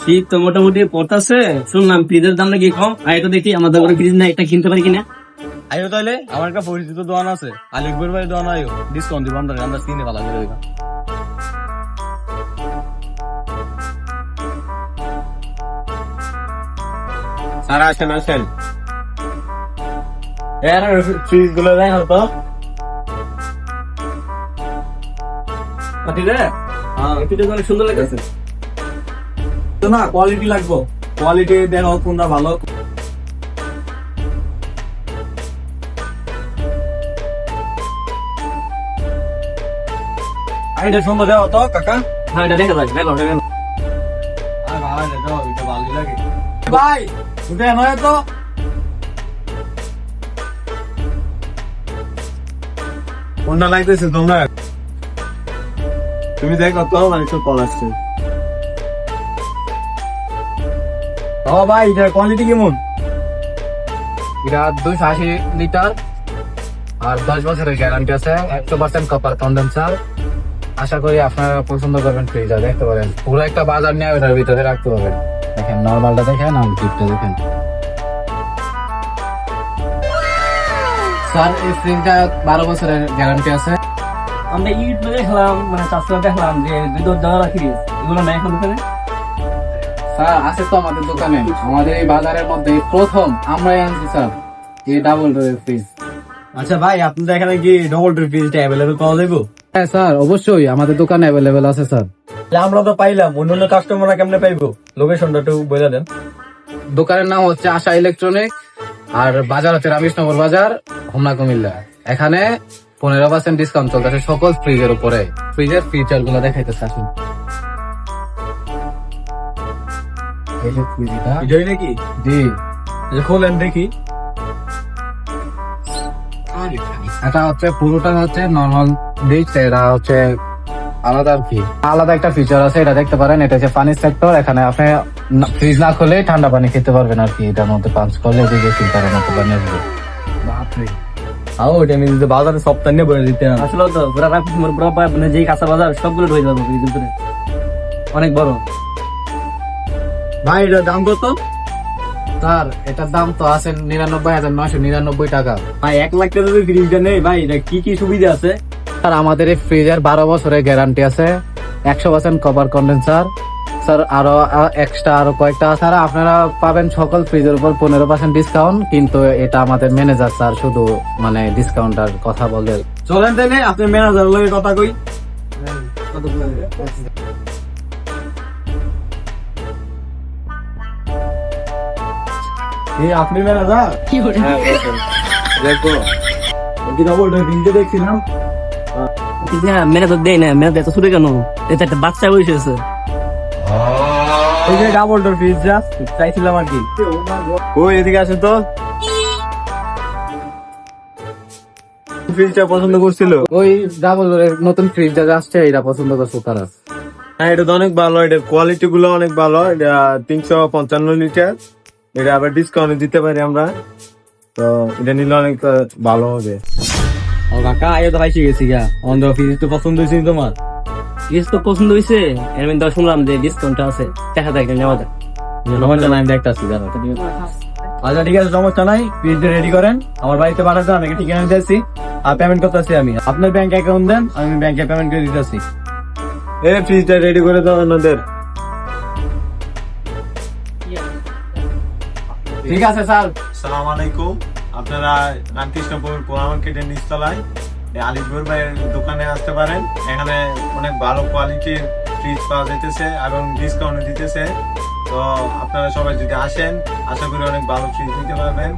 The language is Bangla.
শীত তো মোটামুটি পড়তাছে। শুনলাম ফ্রিজের দাম নাকি কম। এটা দেখি আমাদের ঘরে ফ্রিজ না একটা কিনতে পারি কিনা? তাহলে আমার একটা পরিচিত দোকান আছে। আলিকপুর ভাই দোকান আইও ডিসকাউন্ট দিব আমরা আমরা কিনে ভালো করে স্যার আসেন আসেন। এর ফ্রিজগুলো হতো বাপিদা এটা অনেক সুন্দর লাগছে তো না কোয়ালিটি লাগবো। কোয়ালিটি দেখো কোনটা ভালো। সুন্দর দেওয়া তো কাকা। হ্যাঁ এটা দেখা যাচ্ছে দেখো দেখো আর ভাই দাও এটা ভালো লাগে। ভাই উঠে নয় তো কোনটা লাগতেছে তোমরা? তুমি দেখো তো মানে সব কল আসছে। ও ভাই এটার কোয়ালিটি কেমন? এটা দুইশো আশি লিটার। আর দশ বছরের গ্যারান্টি আছে একশো পার্সেন্ট কপার কন্ডেন্সার আশা করি আপনারা পছন্দ করবেন ফ্রিজটা দেখতে পারেন। পুরো একটা বাজার নিয়ে ওটার ভিতরে রাখতে পারবেন। দেখেন নর্মালটা দেখেন আর গিফটটা দেখেন। স্যার এই ফ্রিজটা বারো বছরের গ্যারান্টি আছে। আমরা ইউটিউবে দেখলাম মানে চাষটা দেখলাম যে দশ টাকা রাখি। এগুলো নাই এখন স্যার আছে তো আমাদের দোকানে। আমাদের এই বাজারের মধ্যে প্রথম আমরাই আনছি স্যার এই ডাবল ডোরের ফ্রিজ আচ্ছা ভাই আপনাদের এখানে কি ডবল ট্রি ফ্রিজটা অ্যাভেলেবল পাওয়া যাবে হ্যাঁ স্যার অবশ্যই আমাদের দোকানে অ্যাভেলেবেল আছে স্যার। আমরা তো পাইলাম অন্য অন্য কাস্টমাররা কেমনে পাইবো? লোকেশনটা একটু বলে দেন। দোকানের নাম হচ্ছে আশা ইলেকট্রনিক আর বাজার হচ্ছে রামেশনগর বাজার হোমনা কুমিল্লা। এখানে পনেরো পার্সেন্ট ডিসকাউন্ট চলতেছে সকল ফ্রিজের উপরে। ফ্রিজের ফিচারগুলো দেখাইতেছে আসুন এই যে ফ্রিজটা এটাই নাকি? জি। খোলেন দেখি। এটা হচ্ছে পুরোটা হচ্ছে নর্মাল এটা হচ্ছে আলাদা কি। আলাদা একটা ফিচার আছে এটা দেখতে পারেন এটা হচ্ছে সেক্টর এখানে আপনি ফ্রিজ না খুলে ঠান্ডা পানি খেতে পারবেন আর কি এটার মধ্যে পাঞ্চ করলে এদিকে ফিল্টারের মতো পানি আসবে বাপরে। আও ওটা আমি যদি বাজারে সপ্তাহ নিয়ে বলে দিতে আসলে তো পুরা রাখি পুরা পা- মানে যেই কাঁচা বাজার সবগুলো ঢুকে যাব অনেক বড়। ভাই এটা দাম কত? স্যার এটার দাম তো আছে নিরানব্বই হাজার নয়শো নিরানব্বই টাকা। ভাই এক লাখ টাকা যদি ফ্রিজটা নেই ভাই এটা কি কি সুবিধা আছে? স্যার আমাদের এই ফ্রিজের বারো বছরের গ্যারান্টি আছে। একশো পার্সেন্ট কভার কন্ডেন্সার স্যার। আরও এক্সট্রা আরও কয়েকটা স্যার আপনারা পাবেন সকল ফ্রিজের উপর পনেরো পার্সেন্ট ডিসকাউন্ট কিন্তু এটা আমাদের ম্যানেজার স্যার শুধু মানে ডিসকাউন্টার কথা বলে। চলেন তাইলে আপনি ম্যানেজার লগে কথা কই। আপনি ম্যানেজার দেখো। দেখছিলাম। মেরে তো দেয় না মেরে কেন? এটা একটা বাচ্চা বসেছে ওই যে ডাবল ডোর ফ্রিজটা চাইছিলাম আর কি। ওই এদিকে আসেন তো। ফ্রিজটা পছন্দ করছিল। ওই ডাবল নতুন ফ্রিজ যা আসছে এটা পছন্দ করছে তারা হ্যাঁ এটা তো অনেক ভালো এটার কোয়ালিটি গুলো অনেক ভালো এটা তিনশো পঞ্চান্ন লিটার এটা আবার ডিসকাউন্ট দিতে পারি আমরা। তো এটা নিলে অনেক ভালো হবে। ও কাকা আগে তো পাইছি গেছি গা। অন্ধ ফ্রিজ তো পছন্দ হয়েছে তোমার। ফ্রিজ তো পছন্দ হয়েছে। এর মধ্যে শুনলাম যে ডিসকাউন্টটা আছে। দেখা যায় নেওয়া যায় সমস্যা নাই আমি দেখতেছি দাঁড়া আচ্ছা ঠিক আছে সমস্যা নাই। ফ্রিজটা রেডি করেন। আমার বাড়িতে পাঠাতে আমি ঠিকানা দিতেছি। আর পেমেন্ট করতেছি আমি। আপনার ব্যাংক অ্যাকাউন্ট দেন আমি ব্যাংকে পেমেন্ট করে দিতেছি। এ ফ্রিজটা রেডি করে দাও আপনাদের ঠিক আছে, স্যার। সালাম আলাইকুম। আপনারা রামকৃষ্ণপুর পোলা মার্কেটের নিচতলায় এই আলিপুর ভাইয়ের দোকানে আসতে পারেন। এখানে অনেক ভালো কোয়ালিটির ফ্রিজ পাওয়া যেতেছে এবং ডিসকাউন্ট দিতেছে। তো আপনারা সবাই যদি আসেন, আশা করি অনেক ভালো ফ্রিজ দিতে পারবেন।